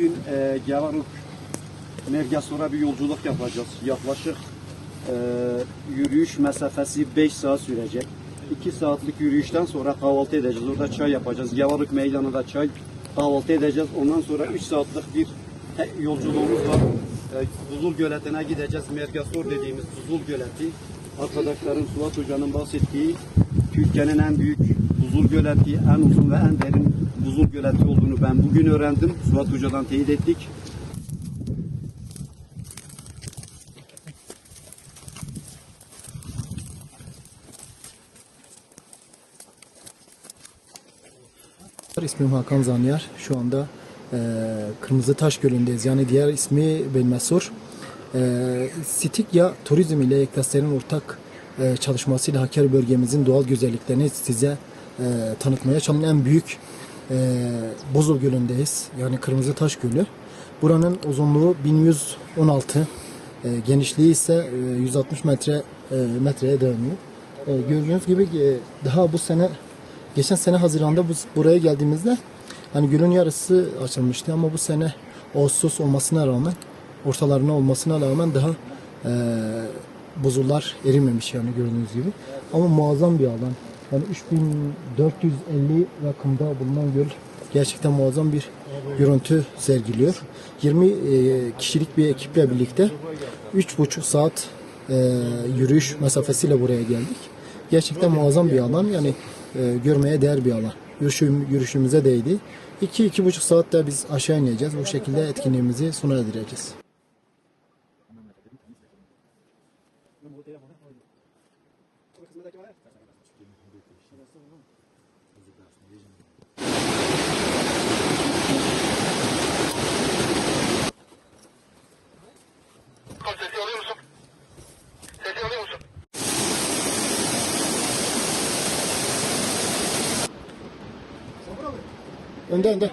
Bugün e, Gevaruk Mergasor'a bir yolculuk yapacağız. Yaklaşık e, yürüyüş mesafesi 5 saat sürecek. 2 saatlik yürüyüşten sonra kahvaltı edeceğiz. Orada çay yapacağız. Gevaruk meydanında çay kahvaltı edeceğiz. Ondan sonra 3 saatlik bir yolculuğumuz var. E, Buzul Göleti'ne gideceğiz. Mergasor dediğimiz Buzul Göleti. Arkadaşların Suat Hoca'nın bahsettiği Türkiye'nin en büyük buzul göleti, en uzun ve en derin buzul göleti olduğunu ben bugün öğrendim. Suat Hoca'dan teyit ettik. İsmim Hakan Zanyar. Şu anda e, Kırmızı Taş Gölü'ndeyiz. Yani diğer ismi Belmesur. E, Sitikya Turizm ile Eklasler'in ortak e, çalışmasıyla Hakkari bölgemizin doğal güzelliklerini size e, tanıtmaya çalışan en büyük e, Bozul Gölü'ndeyiz. Yani Kırmızı Taş Gölü. Buranın uzunluğu 1116, e, genişliği ise e, 160 metre e, metreye dayanıyor. E, gördüğünüz gibi e, daha bu sene Geçen sene Haziran'da bu, buraya geldiğimizde hani gölün yarısı açılmıştı ama bu sene Ağustos olmasına rağmen ortalarına olmasına rağmen daha e, buzullar erimemiş yani gördüğünüz gibi. Ama muazzam bir alan. Yani 3450 rakımda bulunan göl gerçekten muazzam bir görüntü sergiliyor. 20 e, kişilik bir ekiple birlikte 3,5 saat e, yürüyüş mesafesiyle buraya geldik. Gerçekten muazzam bir alan. Yani e, görmeye değer bir alan. Yürüyüşüm, yürüyüşümüze değdi. 2-2,5 saatte biz aşağı ineceğiz. Bu şekilde etkinliğimizi sona erdireceğiz. Sesi alıyor musun? Sesi alıyor musun? Önde önde.